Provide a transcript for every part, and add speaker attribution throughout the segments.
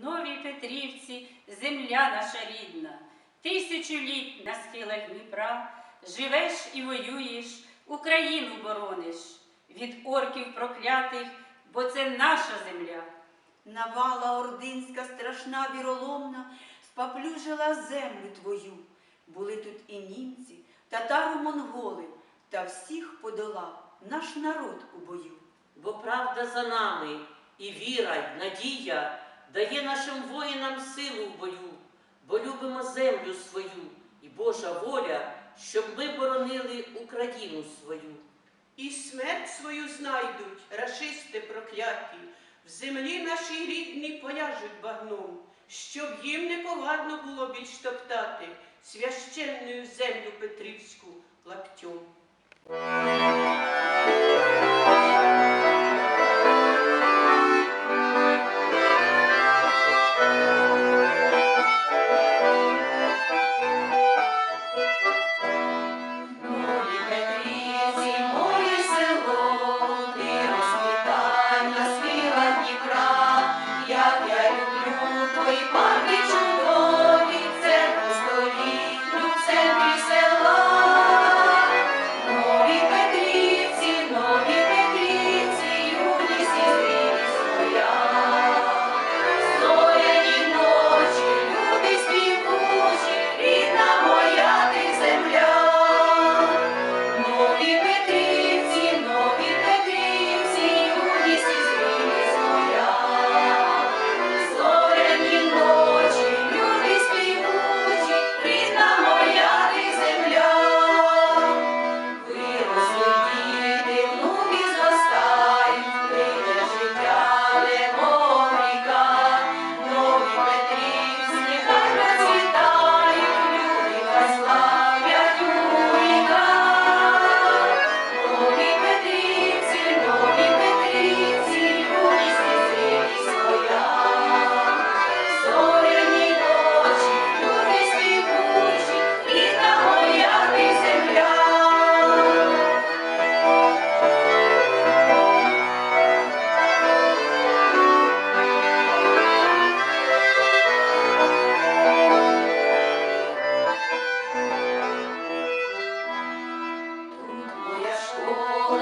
Speaker 1: Новій Петрівці, земля наша рідна, тисячу літ на схилах Дніпра, живеш і воюєш, Україну борониш від орків проклятих, бо це наша земля.
Speaker 2: Навала ординська страшна віроломна споплюжила землю твою. Були тут і німці, татаро-монголи, та всіх подолав наш народ у бою.
Speaker 3: Бо правда за нами, і віра, й надія дає нашим воїнам силу в бою, бо любимо землю свою, і Божа воля, щоб ми боронили Україну свою.
Speaker 4: І смерть свою знайдуть, рашисти прокляті, в землі нашій рідній поляжуть багном, щоб їм неповадно було більш топтати священною землю Петрівську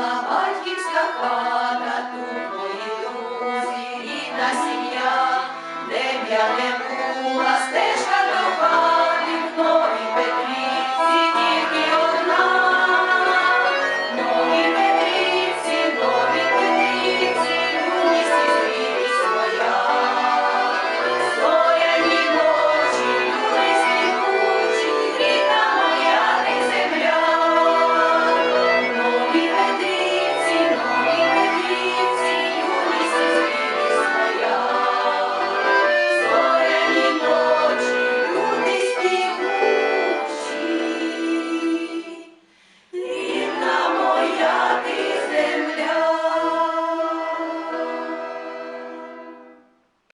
Speaker 2: школа, батьківська хата, тут друзі, рідна сім'я, де б не